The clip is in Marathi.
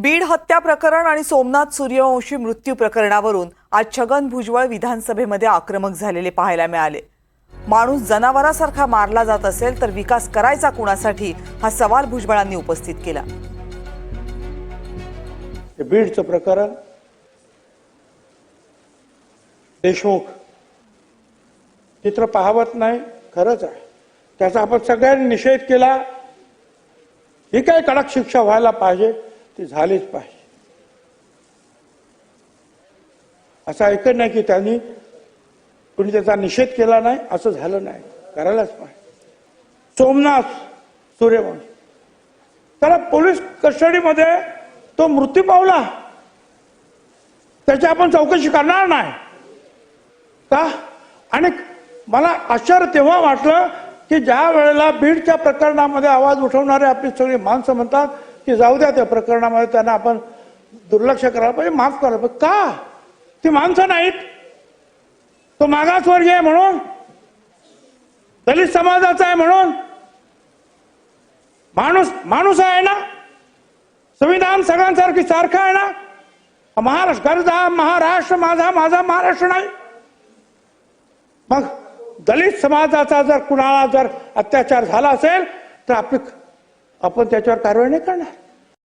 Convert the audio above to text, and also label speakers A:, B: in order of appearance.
A: बीड हत्या प्रकरण आणि सोमनाथ सूर्यवंशी मृत्यू प्रकरणावरून आज छगन भुजबळ विधानसभेमध्ये आक्रमक झालेले पाहायला मिळाले. माणूस जनावरासारखा मारला जात असेल तर विकास करायचा कुणासाठी? हा सवाल भुजबळांनी उपस्थित केला.
B: बीडचं प्रकरण देशमुख चित्र पाहावत नाही खरंच आहे. त्याचा आपण सगळ्यांनी निषेध केला. ही काय कडक शिक्षा व्हायला पाहिजे? ती झालीच पाहिजे. असं ऐकत नाही की त्यांनी कुणी त्याचा निषेध केला नाही असं झालं नाही. करायलाच पाहिजे. सोमनाथ सूर्यवंश. त्याला पोलीस कस्टडीमध्ये तो मृत्यू पावला. त्याची आपण चौकशी करणार नाही. का? आणि मला आश्चर्य तेव्हा वाटलं की ज्या वेळेला बीडच्या प्रकरणामध्ये आवाज उठवणारे आपली सगळी माणसं म्हणतात की जाऊ द्या त्या प्रकरणामध्ये त्यांना आपण दुर्लक्ष करायला पाहिजे माफ करायला पाहिजे. का? ती माणसं नाहीत. तो मागासवर्गीय आहे म्हणून. दलित समाजाचा आहे म्हणून. माणूस माणूस आहे ना. संविधान सगळ्यांसारखी सारखं आहे ना. महाराष्ट्र गरजा महाराष्ट्र माझा माझा महाराष्ट्र नाही. मग दलित समाजाचा जर कुणाला जर अत्याचार झाला असेल तर आपली आपण त्याच्यावर कारवाई नाही करणार.